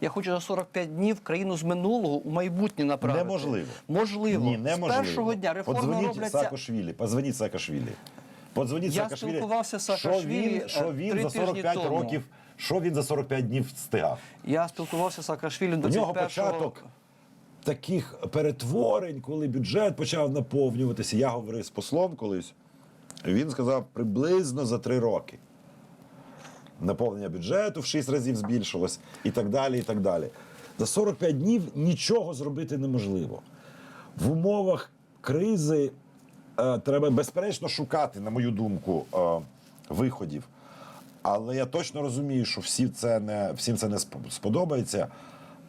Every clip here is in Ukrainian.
Я хочу за 45 днів країну з минулого у майбутнє направити. Неможливо. Можливо. Ні, неможливо. З першого дня реформи Подзвоніть робляться. Саакашвілі, позвоніть Саакашвілі. Подзвоніть Я Саакашвілі. спілкувався з що Саакашвілі, він, е, що він за 45 тому. років, що він за 45 днів встигав. Я спілкувався з Саакашвілі 21 нього початок таких перетворень, коли бюджет почав наповнюватися. Я говорив з послом колись. Він сказав приблизно за три роки. Наповнення бюджету в 6 разів збільшилось і так далі. і так далі. За 45 днів нічого зробити неможливо. В умовах кризи е, треба безперечно шукати, на мою думку, е, виходів. Але я точно розумію, що всі це не, всім це не сподобається.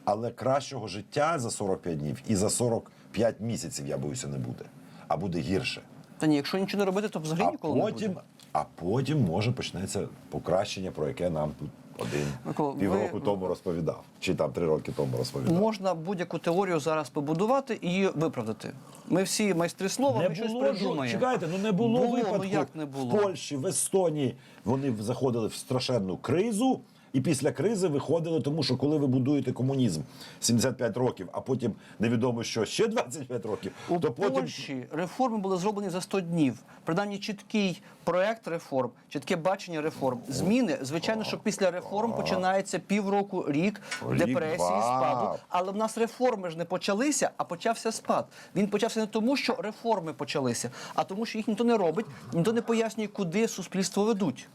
Але кращого життя за 45 днів і за 45 місяців, я боюся, не буде. А буде гірше. Та ні, якщо нічого не робити, то взагалі А ніколи потім, не буде. А потім може почнеться покращення, про яке нам тут один Микола, ви- півроку тому розповідав. Чи там три роки тому розповідав. Можна будь-яку теорію зараз побудувати і її виправдати. Ми всі майстри слова, Не ми було щось придумаємо. Чекайте, ну не було, Було, випадку. ну як не було? В Польщі, в Естонії вони заходили в страшенну кризу. І після кризи виходили, тому що коли ви будуєте комунізм 75 років, а потім невідомо що ще 25 років, У то потім Польщі реформи були зроблені за 100 днів. Принаймні чіткий проект реформ, чітке бачення реформ. Зміни, звичайно, що після реформ починається півроку, рік, Рік, депресії, спаду. Але в нас реформи ж не почалися, а почався спад. Він почався не тому, що реформи почалися, а тому, що їх ніхто не робить, ніхто не пояснює, куди суспільство ведуть.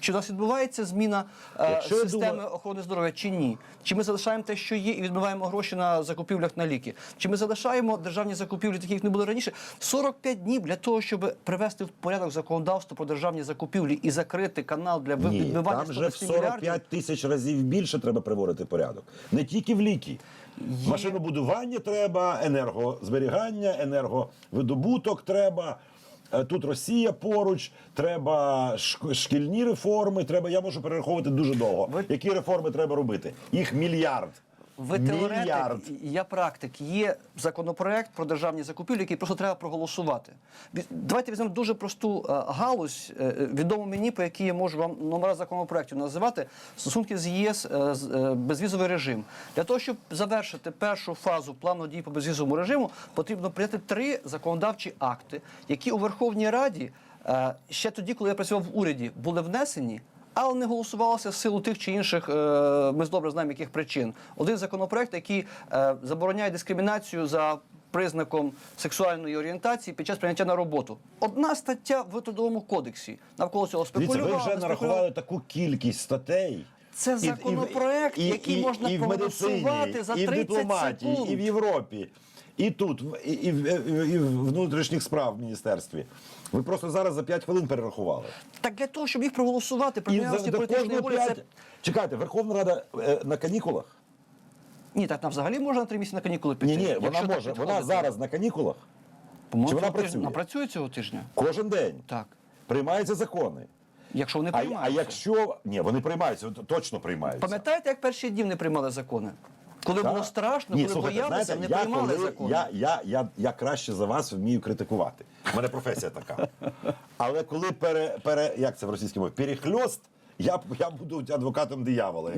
Чи у нас відбувається зміна е, системи думаю- охорони здоров'я чи ні? Чи ми залишаємо те, що є, і відбиваємо гроші на закупівлях на ліки? Чи ми залишаємо державні закупівлі, такі як не було раніше? 45 днів для того, щоб привести в порядок законодавство про державні закупівлі і закрити канал для Ні, відбивання там же в 110 мільярдів? 45 тисяч разів більше треба приводити порядок. Не тільки в ліки. Машинобудування треба, енергозберігання, енерговидобуток треба. Е, Тут Росія поруч, треба шк- шкільні реформи. Треба, я можу перераховувати дуже довго. Які реформи треба робити? Їх мільярд. Ви теоретик, я практик. Є законопроект про державні закупівлі, який просто треба проголосувати. Давайте візьмемо дуже просту е, галузь, е, е, відому мені, по якій я можу вам номера законопроектів називати, стосунки з ЄС, безвізовий режим. Для того, щоб завершити першу фазу плану дій по безвізовому режиму, потрібно прийняти три законодавчі акти, які у Верховній Раді ще тоді, коли я працював в уряді, були внесені. Але не голосувалося в силу тих чи інших, е, ми ж добре знаємо, яких причин. Один законопроект, який е, забороняє дискримінацію за признаком сексуальної орієнтації під час прийняття на роботу. Одна стаття в трудовому кодексі навколо цього Дивіться, спекулювали. ви вже нарахували таку кількість статей. Це І- і законопроект, який можна і медицині, проголосувати за і в 30 дипломатії, секунд. і в Європі, і тут, і, і, і в внутрішніх справ в міністерстві. Ви просто зараз за 5 хвилин перерахували. Так для того, щоб їх проголосувати, за, політичної волі, це... Чекайте, Верховна Рада е, на канікулах? Ні, так нам взагалі можна на три місяці на канікули піти. Ні, ні, якщо вона може. Вона зараз на канікулах Чи вона працює? Вона працює цього тижня. кожен день. Так. Приймаються закони. Якщо вони А, приймаються. а якщо ні, вони приймаються, точно приймаються. Пам'ятаєте, як перші дні не приймали закони? Коли Так. було страшно, Ні, коли слухайте, боялися, знаєте, не я, приймали коли, закони. Я, я, я, я краще за вас вмію критикувати. У мене професія така. Але коли пере, пере, як це в російській мові, перехльост, я, я буду адвокатом диявола.